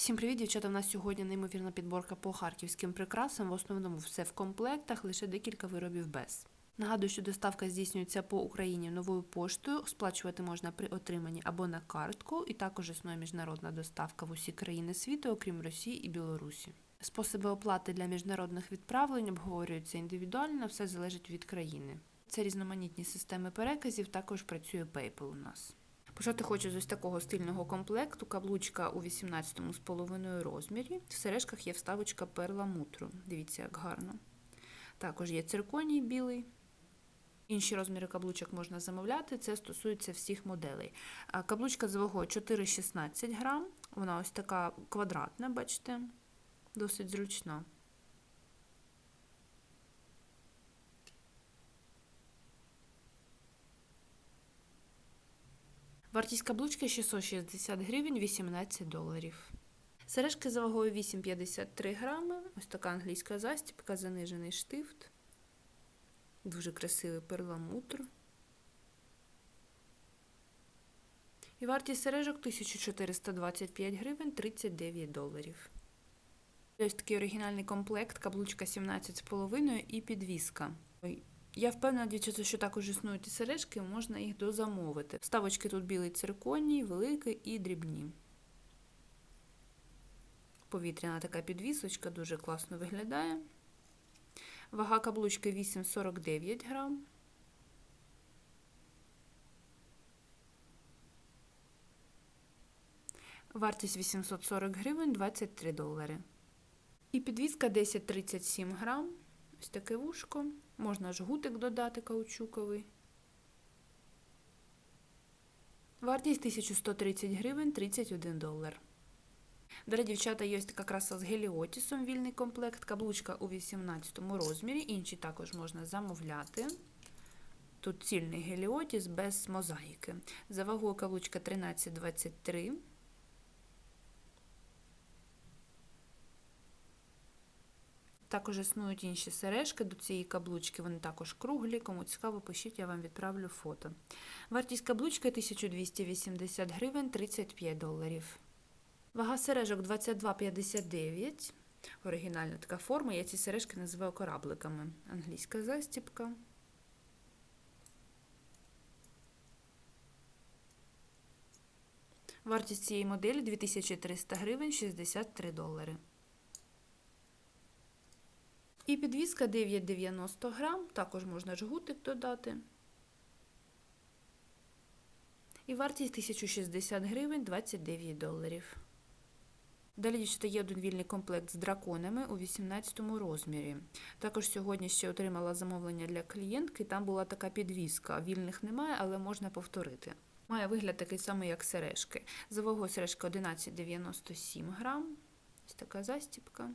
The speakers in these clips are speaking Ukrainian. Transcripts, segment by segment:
Всім привіт, дівчата. У нас сьогодні неймовірна підборка по харківським прикрасам. В основному все в комплектах, лише декілька виробів без. Нагадую, що доставка здійснюється по Україні новою поштою. Сплачувати можна при отриманні або на картку, і також існує міжнародна доставка в усі країни світу, окрім Росії і Білорусі. Способи оплати для міжнародних відправлень обговорюються індивідуально, все залежить від країни. Це різноманітні системи переказів, також працює PayPal у нас. Почати хочу з ось такого стильного комплекту. Каблучка у 18,5 розмірі. В сережках є вставочка перламутру. Дивіться, як гарно. Також є цирконій білий. Інші розміри каблучок можна замовляти, це стосується всіх моделей. Каблучка з вагою 4,16 грам. Вона ось така квадратна, бачите, досить зручна. Вартість каблучки 660 гривень 18 доларів. Сережки за вагою 8,53 грами. Ось така англійська застібка, занижений штифт. Дуже красивий перламутр. І вартість сережок 1425 гривень 39 доларів. Ось такий оригінальний комплект, каблучка 17,5 і підвіска. Я впевнена, дівчата, що також існують і сережки, можна їх дозамовити. Вставочки тут білий цирконій, великий і дрібні. Повітряна така підвісочка дуже класно виглядає. Вага каблучки 8,49 грам. Вартість 840 гривень 23 долари. І підвіска 10,37 грам. Ось таке вушко. Можна жгутик додати каучуковий. Вартість 1130 гривень 31 долар. Далі, дівчата, є така краса з геліотісом, вільний комплект, каблучка у 18 розмірі. Інші також можна замовляти. Тут цільний геліотіс без мозаїки. За вагою каблучка 13,23. Також існують інші сережки до цієї каблучки, вони також круглі. Кому цікаво, пишіть, я вам відправлю фото. Вартість каблучки 1280 гривень 35 доларів. Вага сережок 22,59. Оригінальна така форма. Я ці сережки називаю корабликами. Англійська застіпка. Вартість цієї моделі 2300 гривень 63 долари. І підвіска 9,90 грам, також можна жгутик додати. І вартість 1060 гривень 29 доларів. Далі дівчата, є один вільний комплект з драконами у 18 розмірі. Також сьогодні ще отримала замовлення для клієнтки, там була така підвіска. Вільних немає, але можна повторити. Має вигляд такий самий, як сережки. За вагою сережки 11,97 грам. Ось така застіпка.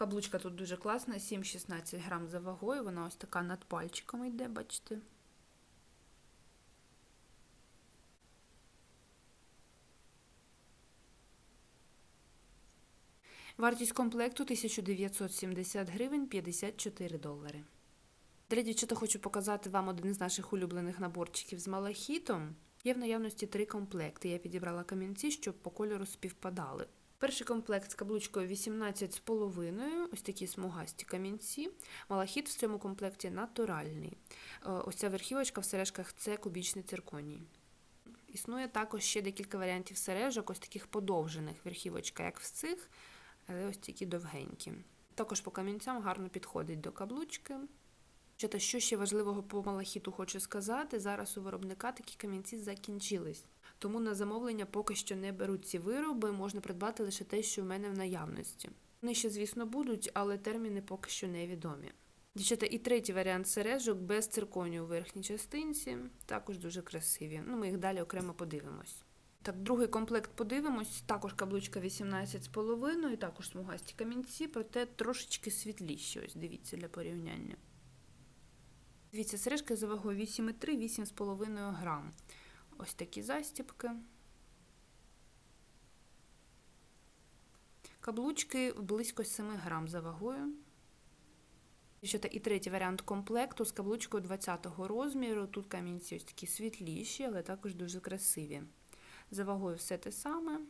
Каблучка тут дуже класна, 7-16 грам за вагою, вона ось така над пальчиком йде, бачите. Вартість комплекту 1970 гривень 54 долари. Далі, дівчата, хочу показати вам один із наших улюблених наборчиків з малахітом. Є в наявності три комплекти. Я підібрала камінці, щоб по кольору співпадали. Перший комплект з каблучкою 18,5, ось такі смугасті камінці. Малахіт в цьому комплекті натуральний. Е, ось ця верхівочка в сережках це кубічний цирконій. Існує також ще декілька варіантів сережок, ось таких подовжених верхівочка, як в цих, але ось такі довгенькі. Також по камінцям гарно підходить до каблучки. Що ще важливого по малахіту хочу сказати, зараз у виробника такі камінці закінчились. Тому на замовлення поки що не беруть ці вироби, можна придбати лише те, що в мене в наявності. Вони ще, звісно, будуть, але терміни поки що невідомі. Дівчата, і третій варіант сережок без цирконію у верхній частинці, також дуже красиві. Ну, Ми їх далі окремо подивимось. Так, другий комплект подивимось, також каблучка 18,5 і також смугасті камінці, проте трошечки світліші. Ось дивіться для порівняння. Дивіться, сережки за вагою 8,3-8,5 грам. Ось такі застіпки. Каблучки близько 7 грам за вагою. І третій варіант комплекту з каблучкою 20-го розміру. Тут камінці ось такі світліші, але також дуже красиві. За вагою все те саме.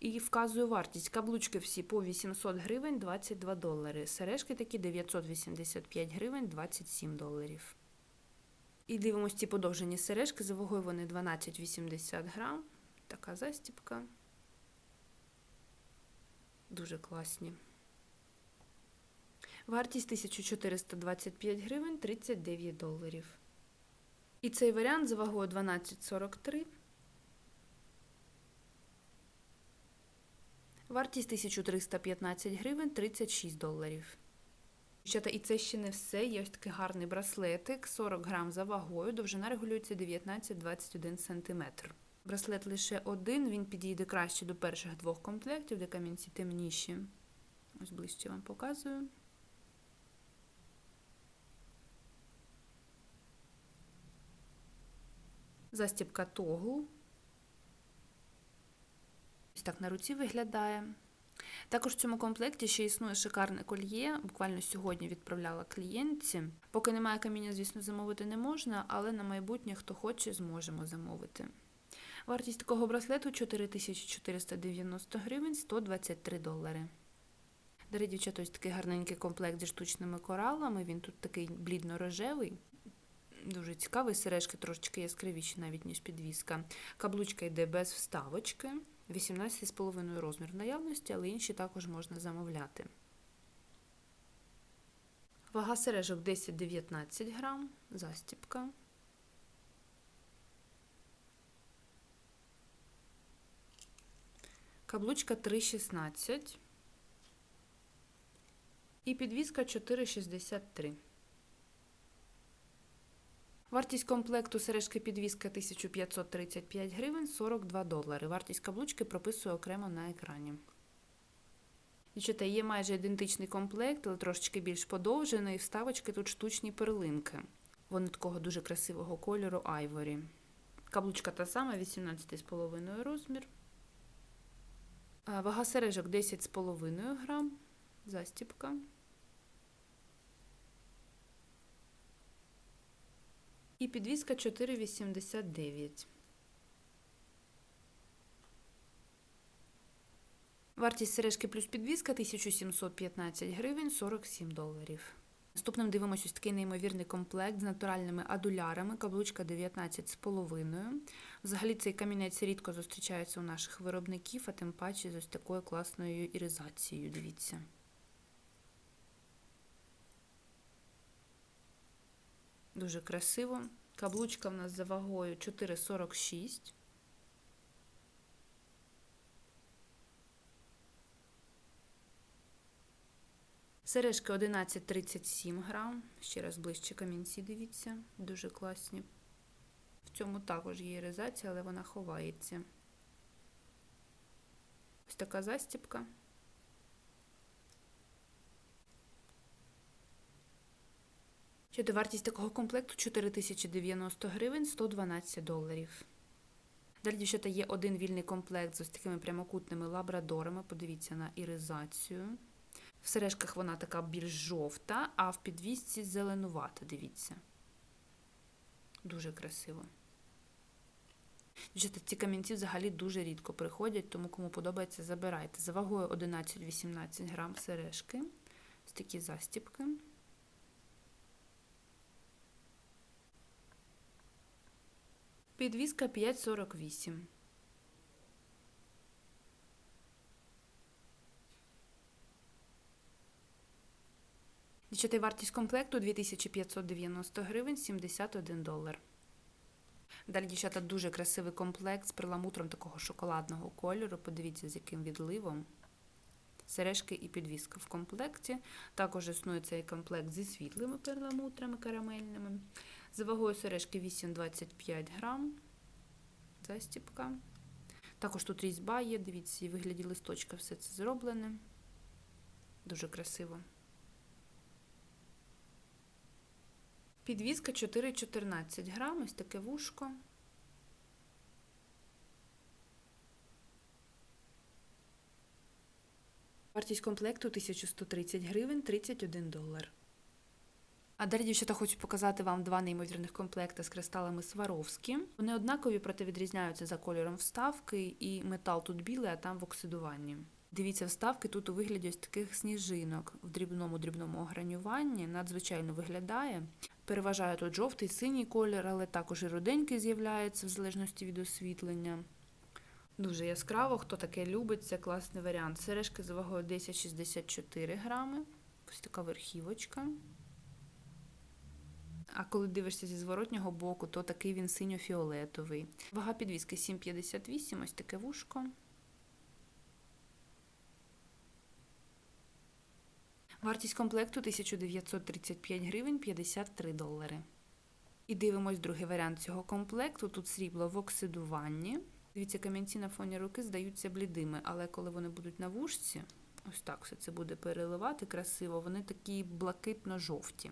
І вказую вартість. Каблучки всі по 800 гривень 22 долари. Сережки такі 985 гривень 27 доларів. І дивимось ці подовжені сережки. За вагою вони 12,80 грам. Така застіпка. Дуже класні. Вартість 1425 гривень 39 доларів. І цей варіант за вагою 12,43. Вартість 1315 гривень 36 доларів. Дівчата, і це ще не все. Є ось такий гарний браслетик, 40 грам за вагою, довжина регулюється 19-21 см. Браслет лише один, він підійде краще до перших двох комплектів, де камінці темніші. Ось ближче вам показую. Застібка тогл. Ось так на руці виглядає. Також в цьому комплекті ще існує шикарне кольє. Буквально сьогодні відправляла клієнтці. Поки немає каміння, звісно, замовити не можна, але на майбутнє, хто хоче, зможемо замовити. Вартість такого браслету 4490 гривень 123 долари. Дарі, дівчата, ось такий гарненький комплект зі штучними коралами. Він тут такий блідно-рожевий. Дуже цікавий, сережки трошечки яскравіші, навіть ніж підвіска. Каблучка йде без вставочки. 18,5 розмір наявності, але інші також можна замовляти. Вага сережок 10-19 грам, застіпка. Каблучка 3,16 і підвіска 4,63. Вартість комплекту сережки підвіска 1535 гривень 42 долари. Вартість каблучки прописую окремо на екрані. Дівчата, є майже ідентичний комплект, але трошечки більш подовжений. Вставочки тут штучні перлинки. Вони такого дуже красивого кольору айворі. Каблучка та сама, 18,5 розмір. Вага сережок 10,5 грам. Застіпка. І підвіска 4,89. Вартість сережки плюс підвіска 1715 гривень 47 доларів. Наступним дивимося ось такий неймовірний комплект з натуральними адулярами, каблучка 19,5. Взагалі цей камінець рідко зустрічається у наших виробників, а тим паче з ось такою класною іризацією. Дивіться. Дуже красиво. Каблучка в нас за вагою 4,46. Сережки 11,37 грам. Ще раз ближче камінці, дивіться, дуже класні. В цьому також є іризація, але вона ховається. Ось така застіпка. Щодо вартість такого комплекту 4090 гривень 112 доларів. Далі, дівчата, є один вільний комплект з ось такими прямокутними лабрадорами. Подивіться на іризацію. В сережках вона така більш жовта, а в підвісці зеленувата, дивіться. Дуже красиво. Дівчата, ці камінці взагалі дуже рідко приходять, тому кому подобається, забирайте. За вагою 11-18 грам сережки. Ось такі застіпки. Підвіска 5,48. Дівчата, вартість комплекту 2590 гривень 71 долар. Далі, дівчата, дуже красивий комплект з перламутром такого шоколадного кольору. Подивіться, з яким відливом. Сережки і підвіска в комплекті. Також існує цей комплект зі світлими перламутрами карамельними. За вагою сережки 8,25 грам. Застіпка. Також тут різьба є, дивіться, вигляді листочка все це зроблене. Дуже красиво. Підвізка 4,14 грам, ось таке вушко. Вартість комплекту 1130 гривень 31 долар. А далі, дівчата, хочу показати вам два неймовірних комплекти з кристалами Сваровські. Вони однакові, проте відрізняються за кольором вставки, і метал тут білий, а там в оксидуванні. Дивіться, вставки тут у вигляді ось таких сніжинок в дрібному дрібному огранюванні. Надзвичайно виглядає. Переважає тут жовтий, синій колір, але також і руденький з'являється в залежності від освітлення. Дуже яскраво, хто таке любить, це класний варіант. Сережки з вагою 10,64 грами. Ось така верхівочка. А коли дивишся зі зворотнього боку, то такий він синьо-фіолетовий. Вага підвіски 7,58, ось таке вушко. Вартість комплекту 1935 гривень 53 долари. І дивимось другий варіант цього комплекту. Тут срібло в оксидуванні. Дивіться, камінці на фоні руки здаються блідими, але коли вони будуть на вушці, ось так все це буде переливати красиво, вони такі блакитно-жовті.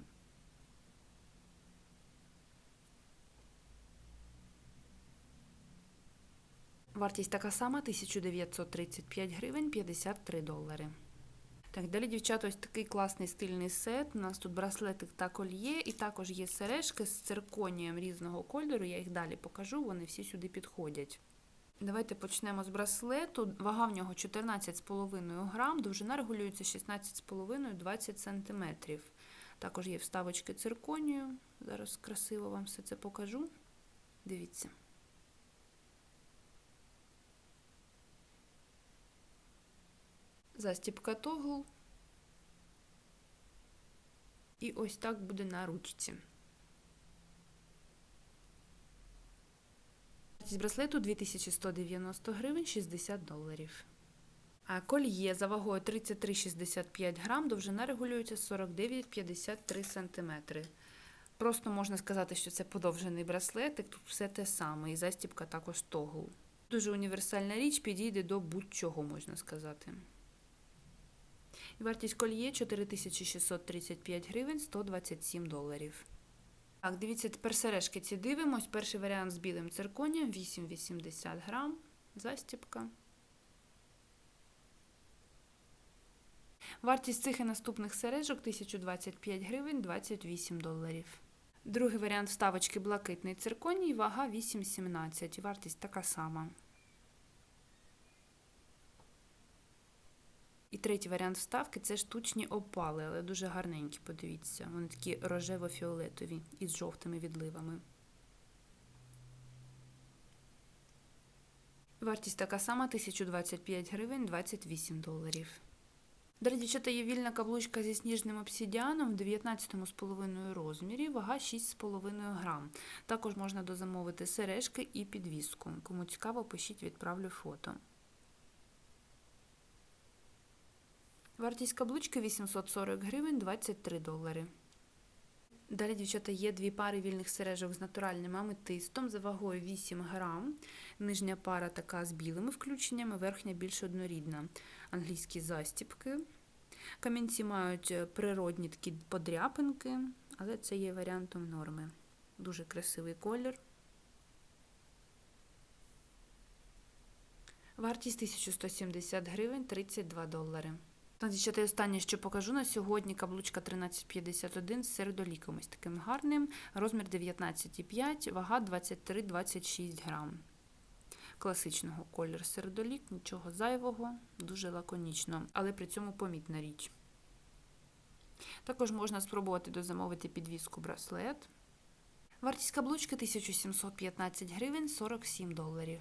Вартість така сама 1935 гривень 53 долари. Так, далі, дівчата, ось такий класний стильний сет. У нас тут браслетик та кольє, і також є сережки з цирконієм різного кольору. Я їх далі покажу, вони всі сюди підходять. Давайте почнемо з браслету. Вага в нього 14,5 грам, довжина регулюється 16,5-20 см. Також є вставочки цирконію. Зараз красиво вам все це покажу. Дивіться. Застіпка тогл. І ось так буде на ручці. З браслету 2190 гривень 60 доларів. А кольє за вагою 33,65 грам, довжина регулюється 49,53 см. Просто можна сказати, що це подовжений браслетик, тут все те саме, і застіпка також тогл. Дуже універсальна річ, підійде до будь-чого, можна сказати. І вартість кольє 4635 гривень 127 доларів. Так, дивіться, тепер сережки ці дивимось. Перший варіант з білим цирконієм 8,80 грам. Застіпка. Вартість цих і наступних сережок 1025 гривень 28 доларів. Другий варіант вставочки блакитний цирконій, вага 8,17. Вартість така сама. Третій варіант вставки це штучні опали, але дуже гарненькі, подивіться. Вони такі рожево-фіолетові із жовтими відливами. Вартість така сама 1025 гривень 28 доларів. Далі, дівчата, є вільна каблучка зі сніжним обсідіаном в 19,5 розмірі, вага 6,5 грам. Також можна дозамовити сережки і підвіску. Кому цікаво, пишіть, відправлю фото. Вартість каблучки 840 гривень 23 долари. Далі, дівчата, є дві пари вільних сережок з натуральним аметистом за вагою 8 грам. Нижня пара така з білими включеннями, верхня більш однорідна. Англійські застіпки. Камінці мають природні такі подряпинки, але це є варіантом норми. Дуже красивий колір. Вартість 1170 гривень 32 долари. Дівчата, і останнє, що покажу на сьогодні, каблучка 1351 з середоліком ось таким гарним, розмір 19,5, вага 23-26 грам. Класичного кольору середолік, нічого зайвого, дуже лаконічно, але при цьому помітна річ. Також можна спробувати дозамовити підвіску браслет. Вартість каблучки 1715 гривень 47 доларів.